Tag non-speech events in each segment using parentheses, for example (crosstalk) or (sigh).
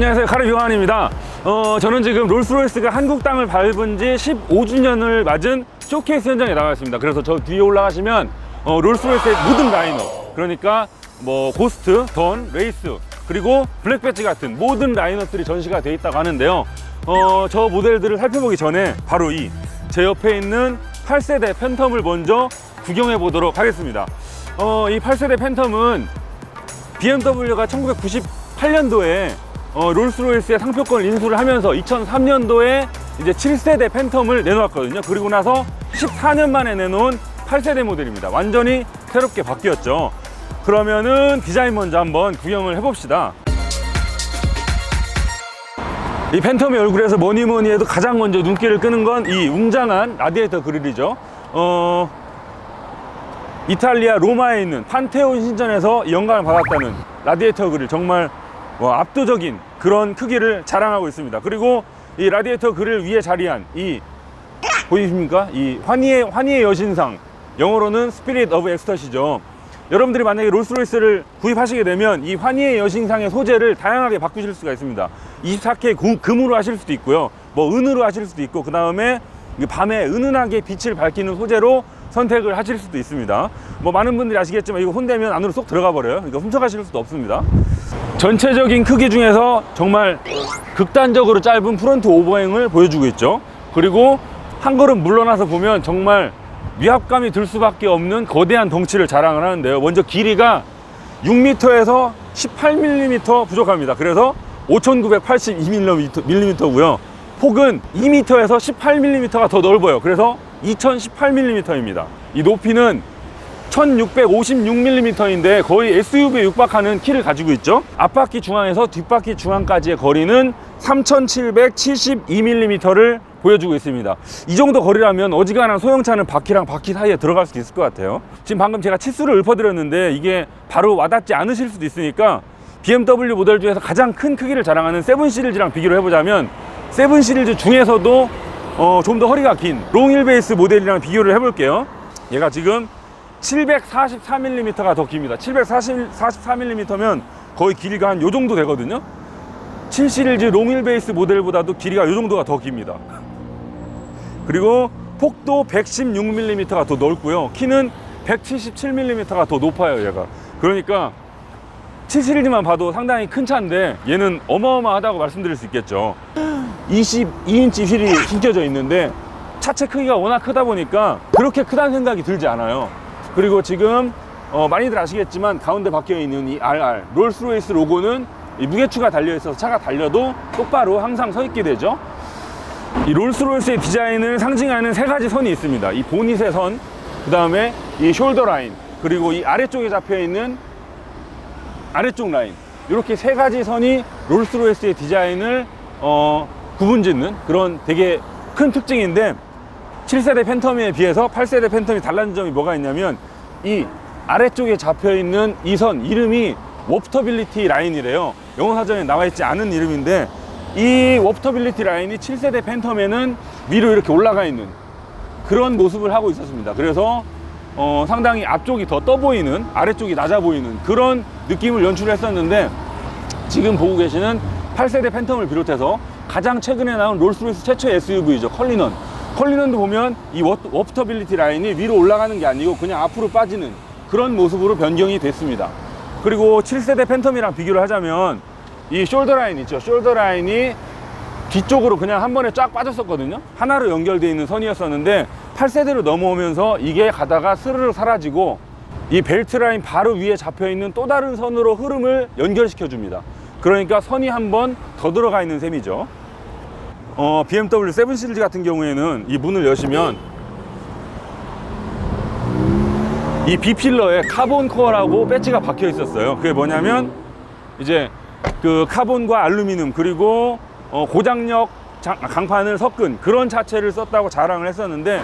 안녕하세요. 카르 요한입니다. 어, 저는 지금 롤스로이스가 한국 땅을 밟은 지 15주년을 맞은 쇼케이스 현장에 나와 있습니다. 그래서 저 뒤에 올라가시면 어, 롤스로이스의 모든 라인업, 그러니까 뭐 고스트, 던, 레이스, 그리고 블랙 배지 같은 모든 라인업들이 전시가 돼 있다고 하는데요. 어, 저 모델들을 살펴보기 전에 바로 이 제 옆에 있는 8세대 팬텀을 먼저 구경해 보도록 하겠습니다. 어, 이 8세대 팬텀은 BMW가 1998년도에 어, 롤스로이스의 상표권을 인수를 하면서 2003년도에 이제 7세대 팬텀을 내놓았거든요. 그리고 나서 14년 만에 내놓은 8세대 모델입니다. 완전히 새롭게 바뀌었죠. 그러면은 디자인 먼저 한번 구경을 해봅시다. 이 팬텀의 얼굴에서 뭐니 뭐니 해도 가장 먼저 눈길을 끄는 건 이 웅장한 라디에이터 그릴이죠. 어, 이탈리아 로마에 있는 판테온 신전에서 영감을 받았다는 라디에이터 그릴 정말 뭐 압도적인 그런 크기를 자랑하고 있습니다. 그리고 이 라디에이터 그릴 위에 자리한 이 보이십니까? 이 환희의 환희의 여신상 영어로는 스피릿 오브 엑스터시죠. 여러분들이 만약에 롤스로이스를 구입하시게 되면 이 환희의 여신상의 소재를 다양하게 바꾸실 수가 있습니다. 24K 금으로 하실 수도 있고요. 뭐 은으로 하실 수도 있고 그 다음에 밤에 은은하게 빛을 밝히는 소재로 선택을 하실 수도 있습니다. 뭐 많은 분들이 아시겠지만 이거 혼대면 안으로 쏙 들어가 버려요. 이거 훔쳐가실 수도 없습니다. 전체적인 크기 중에서 정말 극단적으로 짧은 프론트 오버행을 보여주고 있죠. 그리고 한 걸음 물러나서 보면 정말 위압감이 들 수밖에 없는 거대한 덩치를 자랑을 하는데요. 먼저 길이가 6m에서 18mm 부족합니다. 그래서 5,982mm고요. 폭은 2m에서 18mm가 더 넓어요. 그래서 2018mm입니다. 이 높이는 1656mm인데 거의 SUV에 육박하는 키를 가지고 있죠. 앞바퀴 중앙에서 뒷바퀴 중앙까지의 거리는 3772mm를 보여주고 있습니다. 이 정도 거리라면 어지간한 소형차는 바퀴랑 바퀴 사이에 들어갈 수 있을 것 같아요. 지금 방금 제가 치수를 읊어드렸는데 이게 바로 와닿지 않으실 수도 있으니까 BMW 모델 중에서 가장 큰 크기를 자랑하는 세븐 시리즈랑 비교를 해보자면 세븐 시리즈 중에서도 어, 좀 더 허리가 긴 롱힐 베이스 모델이랑 비교를 해볼게요. 얘가 지금 744mm가 더 깁니다. 744mm면 거의 길이가 한 요 정도 되거든요. 7 시리즈 롱힐 베이스 모델보다도 길이가 요 정도가 더 깁니다. 그리고 폭도 116mm가 더 넓고요. 키는 177mm가 더 높아요, 얘가. 그러니까 7 시리즈만 봐도 상당히 큰 차인데 얘는 어마어마하다고 말씀드릴 수 있겠죠. 22인치 휠이 신겨져 있는데 차체 크기가 워낙 크다 보니까 그렇게 크다는 생각이 들지 않아요. 그리고 지금 어, 많이들 아시겠지만 가운데 박혀 있는 이 RR 롤스로이스 로고는 이 무게추가 달려 있어서 차가 달려도 똑바로 항상 서 있게 되죠. 이 롤스로이스의 디자인을 상징하는 세 가지 선이 있습니다. 이 보닛의 선, 그 다음에 이 숄더 라인, 그리고 이 아래쪽에 잡혀 있는 아래쪽 라인. 이렇게 세 가지 선이 롤스로이스의 디자인을 어, 구분짓는 그런 되게 큰 특징인데 7세대 팬텀에 비해서 8세대 팬텀이 달라진 점이 뭐가 있냐면 이 아래쪽에 잡혀 있는 이 선 이름이 워프터빌리티 라인이래요. 영어 사전에 나와 있지 않은 이름인데 이 워프터빌리티 라인이 7세대 팬텀에는 위로 이렇게 올라가 있는 그런 모습을 하고 있었습니다. 그래서 어, 상당히 앞쪽이 더 떠 보이는 아래쪽이 낮아 보이는 그런 느낌을 연출했었는데 지금 보고 계시는 8세대 팬텀을 비롯해서 가장 최근에 나온 롤스로이스 최초 SUV죠 컬리넌. 컬리넌도 보면 이 워- 워프터빌리티 라인이 위로 올라가는 게 아니고 그냥 앞으로 빠지는 그런 모습으로 변경이 됐습니다. 그리고 7세대 팬텀이랑 비교를 하자면 이 숄더 라인 있죠? 숄더 라인이 뒤쪽으로 그냥 한 번에 쫙 빠졌었거든요. 하나로 연결되어 있는 선이었었는데 8세대로 넘어오면서 이게 가다가 스르르 사라지고 이 벨트 라인 바로 위에 잡혀 있는 또 다른 선으로 흐름을 연결시켜 줍니다. 그러니까 선이 한 번 더 들어가 있는 셈이죠. 어, BMW 7 시리즈 같은 경우에는 이 문을 여시면 이 B필러에 카본 코어라고 배지가 박혀 있었어요. 그게 뭐냐면 이제 그 카본과 알루미늄 그리고 어, 고장력 장- 강판을 섞은 그런 차체를 썼다고 자랑을 했었는데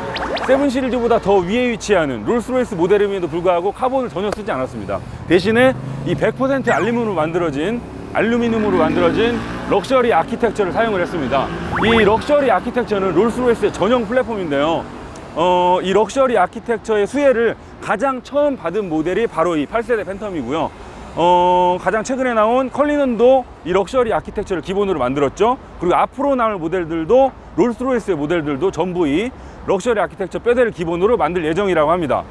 세븐 시리즈보다 더 위에 위치하는 롤스로이스 모델임에도 불구하고 카본을 전혀 쓰지 않았습니다. 대신에 이 100% 알루미늄으로 만들어진 알루미늄으로 만들어진 럭셔리 아키텍처를 사용을 했습니다. 이 럭셔리 아키텍처는 롤스로이스의 전용 플랫폼인데요. 어, 이 럭셔리 아키텍처의 수혜를 가장 처음 받은 모델이 바로 이 8세대 팬텀이고요. 어, 가장 최근에 나온 컬리넌도 이 럭셔리 아키텍처를 기본으로 만들었죠. 그리고 앞으로 나올 모델들도 롤스로이스의 모델들도 전부 이 럭셔리 아키텍처 뼈대를 기본으로 만들 예정이라고 합니다.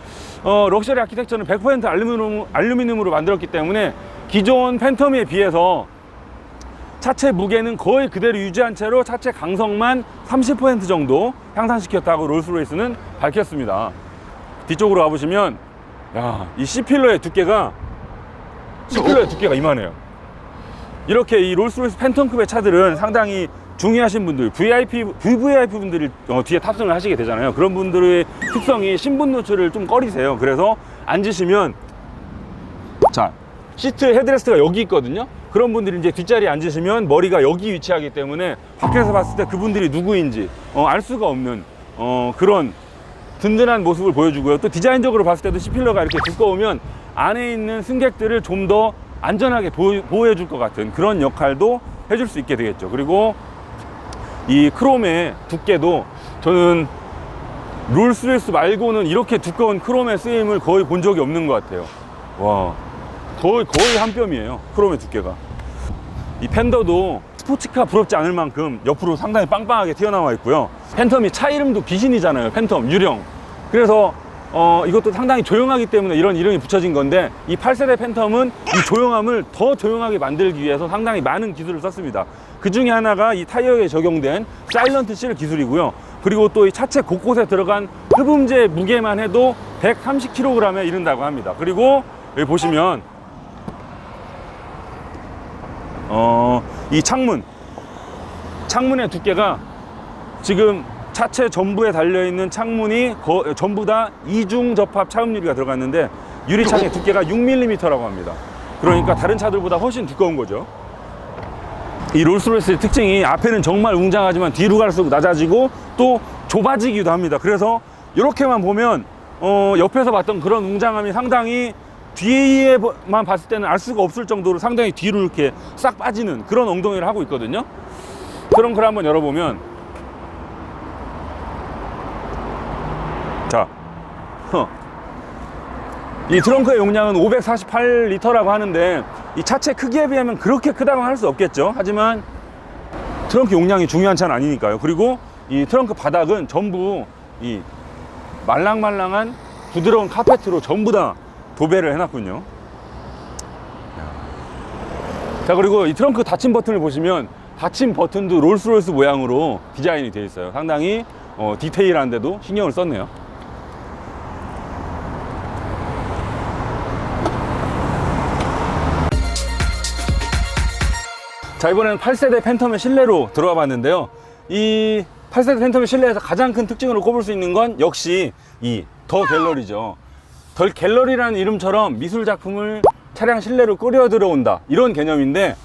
어, 럭셔리 아키텍처는 100% 알루미늄, 알루미늄으로 만들었기 때문에 기존 팬텀에 비해서 차체 무게는 거의 그대로 유지한 채로 차체 강성만 30% 정도 향상시켰다고 롤스로이스는 밝혔습니다. 뒤쪽으로 가보시면 야, 이 C필러의 두께가 C필러의 두께가 이만해요. 이렇게 이 롤스로이스 팬텀급의 차들은 상당히 중요하신 분들, VIP, VVIP 분들이 어, 뒤에 탑승을 하시게 되잖아요. 그런 분들의 특성이 신분 노출을 좀 꺼리세요. 그래서 앉으시면 자, 시트 헤드레스트가 여기 있거든요. 그런 분들이 이제 뒷자리에 앉으시면 머리가 여기 위치하기 때문에 밖에서 봤을 때 그분들이 누구인지 어, 알 수가 없는 어, 그런 든든한 모습을 보여주고요. 또 디자인적으로 봤을 때도 C필러가 이렇게 두꺼우면 안에 있는 승객들을 좀 더 안전하게 보호, 보호해 줄 것 같은 그런 역할도 해줄 수 있게 되겠죠. 그리고 이 크롬의 두께도 저는 롤스레스 말고는 이렇게 두꺼운 크롬의 쓰임을 거의 본 적이 없는 것 같아요. 와, 거의 거의 한 뼘이에요. 크롬의 두께가. 이 팬더도 스포츠카 부럽지 않을 만큼 옆으로 상당히 빵빵하게 튀어나와 있고요. 팬텀이 차 이름도 귀신이잖아요. 팬텀 유령. 그래서 어, 이것도 상당히 조용하기 때문에 이런 이름이 붙여진 건데 이 8세대 팬텀은 이 조용함을 더 조용하게 만들기 위해서 상당히 많은 기술을 썼습니다. 그 중에 하나가 이 타이어에 적용된 사일런트 실 기술이고요. 그리고 또 이 차체 곳곳에 들어간 흡음재 무게만 해도 130kg에 이른다고 합니다. 그리고 여기 보시면 어, 이 창문 창문의 두께가 지금 차체 전부에 달려있는 창문이 거- 전부 다 이중 접합 차음 유리가 들어갔는데 유리창의 두께가 6mm라고 합니다. 그러니까 다른 차들보다 훨씬 두꺼운 거죠. 이 롤스로이스의 특징이 앞에는 정말 웅장하지만 뒤로 갈수록 낮아지고 또 좁아지기도 합니다. 그래서 이렇게만 보면 어, 옆에서 봤던 그런 웅장함이 상당히 뒤에만 봤을 때는 알 수가 없을 정도로 상당히 뒤로 이렇게 싹 빠지는 그런 엉덩이를 하고 있거든요. 트렁크를 한번 열어보면 자, 허. 이 트렁크의 용량은 548리터라고 하는데 이 차체 크기에 비하면 그렇게 크다고 할 수 없겠죠. 하지만 트렁크 용량이 중요한 차는 아니니까요. 그리고 이 트렁크 바닥은 전부 이 말랑말랑한 부드러운 카페트로 전부 다 도배를 해놨군요. 자 그리고 이 트렁크 닫힘 버튼을 보시면 닫힘 버튼도 롤스로이스 모양으로 디자인이 되어 있어요. 상당히 어, 디테일한데도 신경을 썼네요. 자 이번에는 8세대 팬텀의 실내로 들어와 봤는데요. 이 8세대 팬텀의 실내에서 가장 큰 특징으로 꼽을 수 있는 건 역시 이 더 갤러리죠. 덜 갤러리라는 이름처럼 미술 작품을 차량 실내로 끌어 들어온다. 이런 개념인데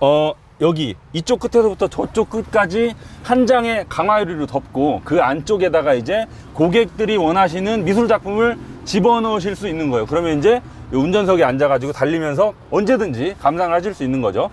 어 여기 이쪽 끝에서부터 저쪽 끝까지 한 장의 강화유리로 덮고 그 안쪽에다가 이제 고객들이 원하시는 미술 작품을 집어넣으실 수 있는 거예요. 그러면 이제 이 운전석에 앉아가지고 달리면서 언제든지 감상을 하실 수 있는 거죠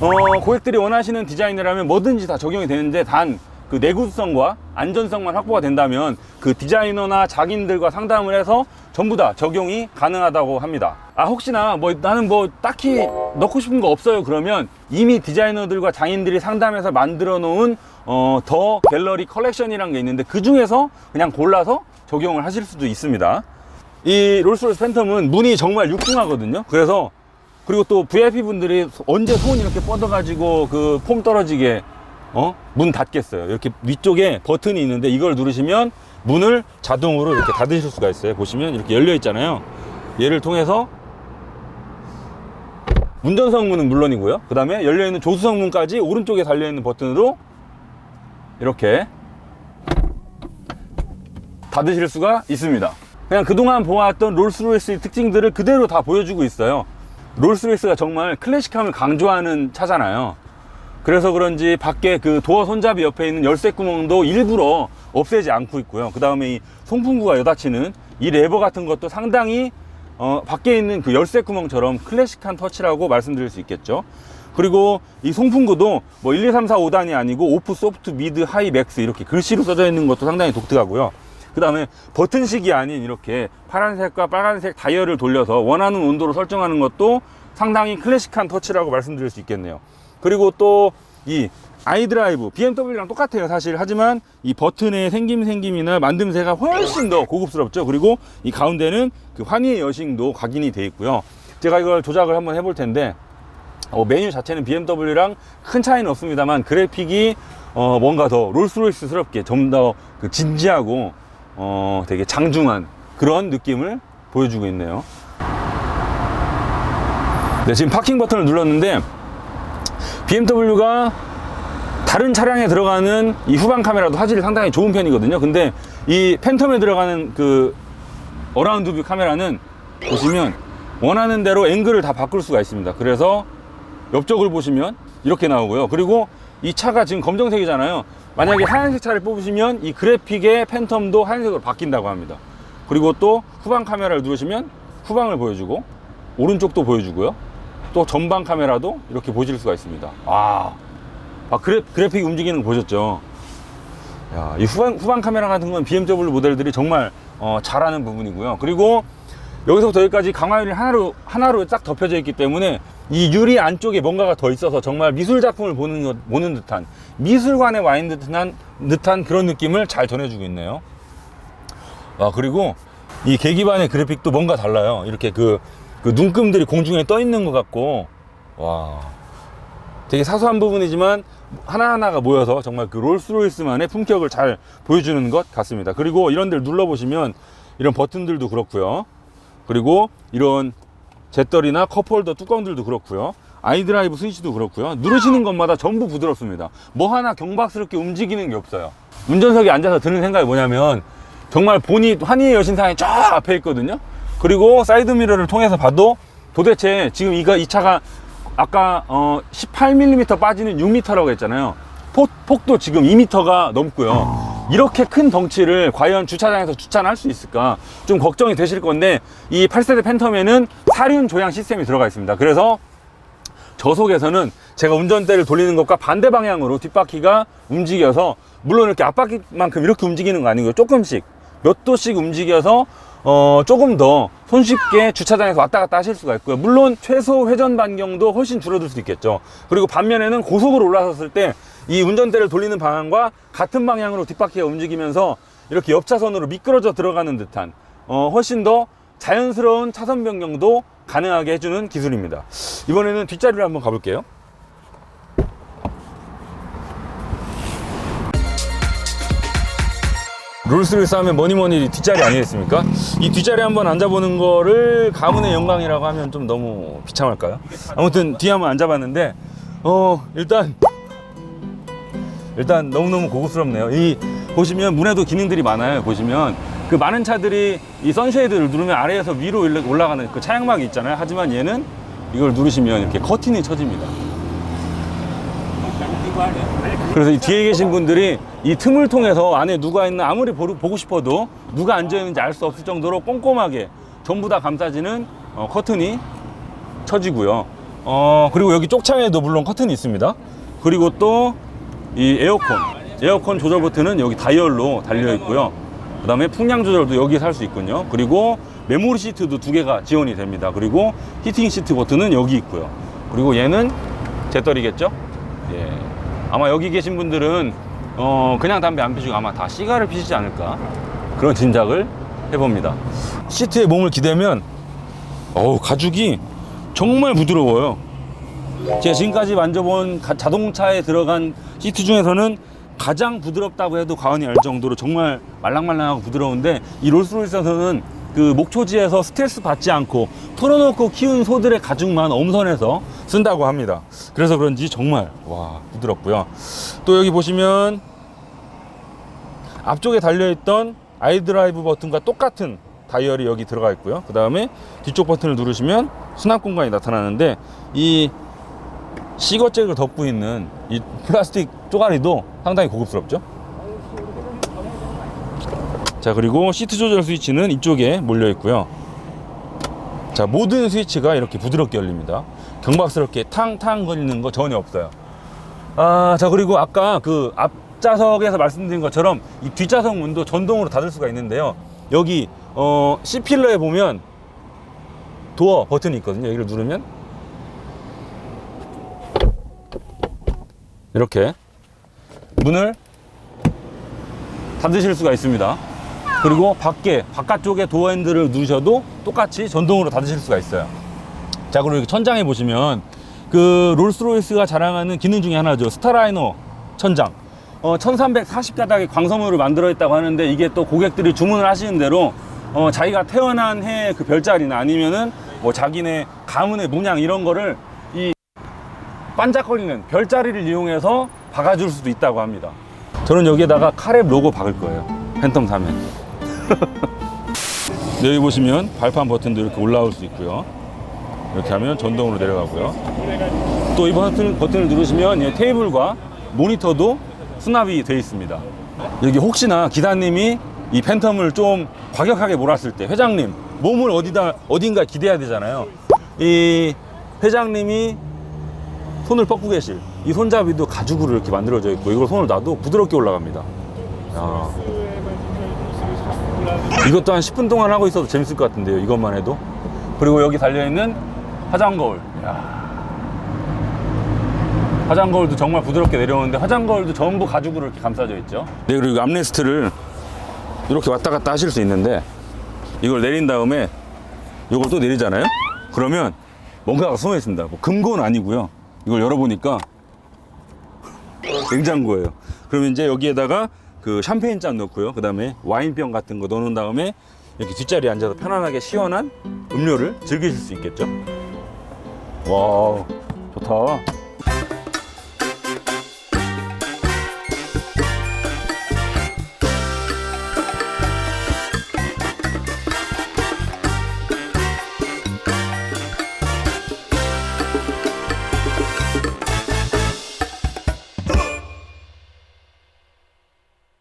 어, 고객들이 원하시는 디자인이라면 뭐든지 다 적용이 되는데 단 그 내구성과 안전성만 확보가 된다면 그 디자이너나 장인들과 상담을 해서 전부 다 적용이 가능하다고 합니다. 아 혹시나 뭐 나는 뭐 딱히 넣고 싶은 거 없어요 그러면 이미 디자이너들과 장인들이 상담해서 만들어 놓은 어, 더 갤러리 컬렉션이라는 게 있는데 그 중에서 그냥 골라서 적용을 하실 수도 있습니다. 이 롤스로이스 팬텀은 문이 정말 육중하거든요. 그래서 그리고 또 VIP 분들이 언제 손 이렇게 뻗어가지고 그 폼 떨어지게 어? 문 닫겠어요. 이렇게 위쪽에 버튼이 있는데 이걸 누르시면 문을 자동으로 이렇게 닫으실 수가 있어요. 보시면 이렇게 열려 있잖아요. 얘를 통해서 운전석 문은 물론이고요. 그 다음에 열려 있는 조수석 문까지 오른쪽에 달려 있는 버튼으로 이렇게 닫으실 수가 있습니다. 그냥 그동안 보았던 롤스로이스의 특징들을 그대로 다 보여주고 있어요. 롤스로이스가 정말 클래식함을 강조하는 차잖아요. 그래서 그런지 밖에 그 도어 손잡이 옆에 있는 열쇠 구멍도 일부러 없애지 않고 있고요. 그 다음에 이 송풍구가 여닫히는 이 레버 같은 것도 상당히 어, 밖에 있는 그 열쇠 구멍처럼 클래식한 터치라고 말씀드릴 수 있겠죠. 그리고 이 송풍구도 뭐 1, 2, 3, 4, 5단이 아니고 오프, 소프트, 미드, 하이, 맥스 이렇게 글씨로 써져 있는 것도 상당히 독특하고요. 그그 다음에 버튼식이 아닌 이렇게 파란색과 빨간색 다이얼을 돌려서 원하는 온도로 설정하는 것도 상당히 클래식한 터치라고 말씀드릴 수 있겠네요. 그리고 또 이 아이드라이브 BMW랑 똑같아요 사실. 하지만 이 버튼의 생김 생김이나 만듦새가 훨씬 더 고급스럽죠. 그리고 이 가운데는 그 환희의 여싱도 각인이 돼 있고요. 제가 이걸 조작을 한번 해볼 텐데 어, 메뉴 자체는 BMW랑 큰 차이는 없습니다만 그래픽이 어, 뭔가 더 롤스로이스스럽게 좀 더 그 진지하고 어, 되게 장중한 그런 느낌을 보여주고 있네요. 네, 지금 파킹 버튼을 눌렀는데 BMW가 다른 차량에 들어가는 이 후방 카메라도 화질이 상당히 좋은 편이거든요. 근데 이 팬텀에 들어가는 그 어라운드 뷰 카메라는 보시면 원하는 대로 앵글을 다 바꿀 수가 있습니다. 그래서 옆쪽을 보시면 이렇게 나오고요. 그리고 이 차가 지금 검정색이잖아요. 만약에 하얀색 차를 뽑으시면 이 그래픽의 팬텀도 하얀색으로 바뀐다고 합니다. 그리고 또 후방 카메라를 누르시면 후방을 보여주고 오른쪽도 보여주고요. 또 전방 카메라도 이렇게 보실 수가 있습니다. 아, 아 그래, 그래픽 움직이는 거 보셨죠? 야, 이 후방, 후방 카메라 같은 건 BMW 모델들이 정말 어, 잘하는 부분이고요. 그리고 여기서부터 여기까지 강화유리 하나로, 하나로 딱 덮여져 있기 때문에 이 유리 안쪽에 뭔가가 더 있어서 정말 미술 작품을 보는, 것- 보는 듯한 미술관에 와 있는 듯한, 듯한 그런 느낌을 잘 전해주고 있네요. 아, 그리고 이 계기반의 그래픽도 뭔가 달라요. 이렇게 그, 그 눈금들이 공중에 떠 있는 것 같고, 와. 되게 사소한 부분이지만 하나하나가 모여서 정말 그 롤스로이스만의 품격을 잘 보여주는 것 같습니다. 그리고 이런 데를 눌러보시면 이런 버튼들도 그렇고요. 그리고 이런 잿더리나 컵홀더 뚜껑들도 그렇고요. 아이드라이브 스위치도 그렇고요. 누르시는 것마다 전부 부드럽습니다. 뭐 하나 경박스럽게 움직이는 게 없어요. 운전석에 앉아서 드는 생각이 뭐냐면 정말 본이 환희의 여신상에 쫙 앞에 있거든요. 그리고 사이드 미러를 통해서 봐도 도대체 지금 이가 이 차가 아까 어 18mm 빠지는 6m라고 했잖아요. 폭, 폭도 지금 2m가 넘고요. 이렇게 큰 덩치를 과연 주차장에서 주차를 할수 있을까 좀 걱정이 되실 건데 이 8세대 팬텀에는 사륜 조향 시스템이 들어가 있습니다. 그래서 저속에서는 제가 운전대를 돌리는 것과 반대 방향으로 뒷바퀴가 움직여서 물론 이렇게 앞바퀴만큼 이렇게 움직이는 거 아니고요. 조금씩 몇 도씩 움직여서 어 조금 더 손쉽게 주차장에서 왔다 갔다 하실 수가 있고요. 물론 최소 회전 반경도 훨씬 줄어들 수 있겠죠. 그리고 반면에는 고속으로 올라섰을 때 이 운전대를 돌리는 방향과 같은 방향으로 뒷바퀴가 움직이면서 이렇게 옆차선으로 미끄러져 들어가는 듯한 어 훨씬 더 자연스러운 차선 변경도 가능하게 해주는 기술입니다. 이번에는 뒷자리를 한번 가볼게요. 롤스로이스 하면 뭐니뭐니 뒷자리 아니겠습니까? 이 뒷자리 한번 앉아보는 거를 가문의 영광이라고 하면 좀 너무 비참할까요? 아무튼 뒤에 한번 앉아봤는데 어 일단 일단 너무너무 고급스럽네요. 이 보시면 문에도 기능들이 많아요. 보시면 그 많은 차들이 이 선쉐이드를 누르면 아래에서 위로 올라- 올라가는 그 차양막이 있잖아요. 하지만 얘는 이걸 누르시면 이렇게 커튼이 쳐집니다. 그래서 이 뒤에 계신 분들이 이 틈을 통해서 안에 누가 있나 아무리 보고 싶어도 누가 앉아 있는지 알 수 없을 정도로 꼼꼼하게 전부 다 감싸지는 어, 커튼이 쳐지고요. 어, 그리고 여기 쪽창에도 물론 커튼이 있습니다. 그리고 또 이 에어컨, 에어컨 조절 버튼은 여기 다이얼로 달려 있고요. 그 다음에 풍량 조절도 여기서 할 수 있군요. 그리고 메모리 시트도 두 개가 지원이 됩니다. 그리고 히팅 시트 버튼은 여기 있고요. 그리고 얘는 재떨이겠죠? 예. 아마 여기 계신 분들은 어, 그냥 담배 안 피시고 아마 다 시가를 피시지 않을까 그런 짐작을 해봅니다. 시트에 몸을 기대면 어우 가죽이 정말 부드러워요. 제가 지금까지 만져본 가- 자동차에 들어간 시트 중에서는 가장 부드럽다고 해도 과언이 아닐 정도로 정말 말랑말랑하고 부드러운데 이 롤스로이스에서는 그 목초지에서 스트레스 받지 않고 털어놓고 키운 소들의 가죽만 엄선해서 쓴다고 합니다. 그래서 그런지 정말 와 부드럽고요. 또 여기 보시면 앞쪽에 달려있던 아이드라이브 버튼과 똑같은 다이얼이 여기 들어가 있고요. 그 다음에 뒤쪽 버튼을 누르시면 수납 공간이 나타나는데 이 시거잭을 덮고 있는 이 플라스틱 쪼가리도 상당히 고급스럽죠. 자 그리고 시트 조절 스위치는 이쪽에 몰려 있고요. 자 모든 스위치가 이렇게 부드럽게 열립니다. 경박스럽게 탕탕 거리는 거 전혀 없어요. 아, 자 그리고 아까 그앞 앞좌석에서 말씀드린 것처럼 이 뒷좌석 문도 전동으로 닫을 수가 있는데요. 여기 어, C 필러에 보면 도어 버튼이 있거든요. 여기를 누르면 이렇게 문을 닫으실 수가 있습니다. 그리고 밖에 바깥쪽에 도어 핸들을 누르셔도 똑같이 전동으로 닫으실 수가 있어요. 자 그리고 천장에 보시면 그 롤스로이스가 자랑하는 기능 중에 하나죠 스타라이너 천장 어, 1340가닥의 광섬유를 만들어 있다고 하는데 이게 또 고객들이 주문을 하시는 대로 어, 자기가 태어난 해 그 별자리나 아니면은 뭐 자기네 가문의 문양 이런 거를 이 반짝거리는 별자리를 이용해서 박아줄 수도 있다고 합니다 저는 여기에다가 카랩 로고 박을 거예요 팬텀 사면 (laughs) 여기 보시면 발판 버튼도 이렇게 올라올 수 있고요 이렇게 하면 전동으로 내려가고요. 또 이 버튼, 버튼을 누르시면 이 테이블과 모니터도 수납이 되어 있습니다. 여기 혹시나 기사님이 이 팬텀을 좀 과격하게 몰았을 때 회장님 몸을 어디다 어딘가 기대야 되잖아요. 이 회장님이 손을 뻗고 계실 이 손잡이도 가죽으로 이렇게 만들어져 있고 이걸 손을 놔도 부드럽게 올라갑니다. 야. 이것도 한 10분 동안 하고 있어도 재밌을 것 같은데요. 이것만 해도. 그리고 여기 달려있는 화장 거울. 이야. 화장 거울도 정말 부드럽게 내려오는데 화장 거울도 전부 가죽으로 이렇게 감싸져 있죠. 네, 그리고 암레스트를 이렇게 왔다 갔다 하실 수 있는데 이걸 내린 다음에 이걸 또 내리잖아요. 그러면 뭔가가 숨어 있습니다. 뭐 금고는 아니고요. 이걸 열어보니까 냉장고예요. 그러면 이제 여기에다가 그 샴페인 잔 넣고요. 그 다음에 와인병 같은 거 넣어놓은 다음에 이렇게 뒷자리에 앉아서 편안하게 시원한 음료를 즐기실 수 있겠죠. 와, 좋다.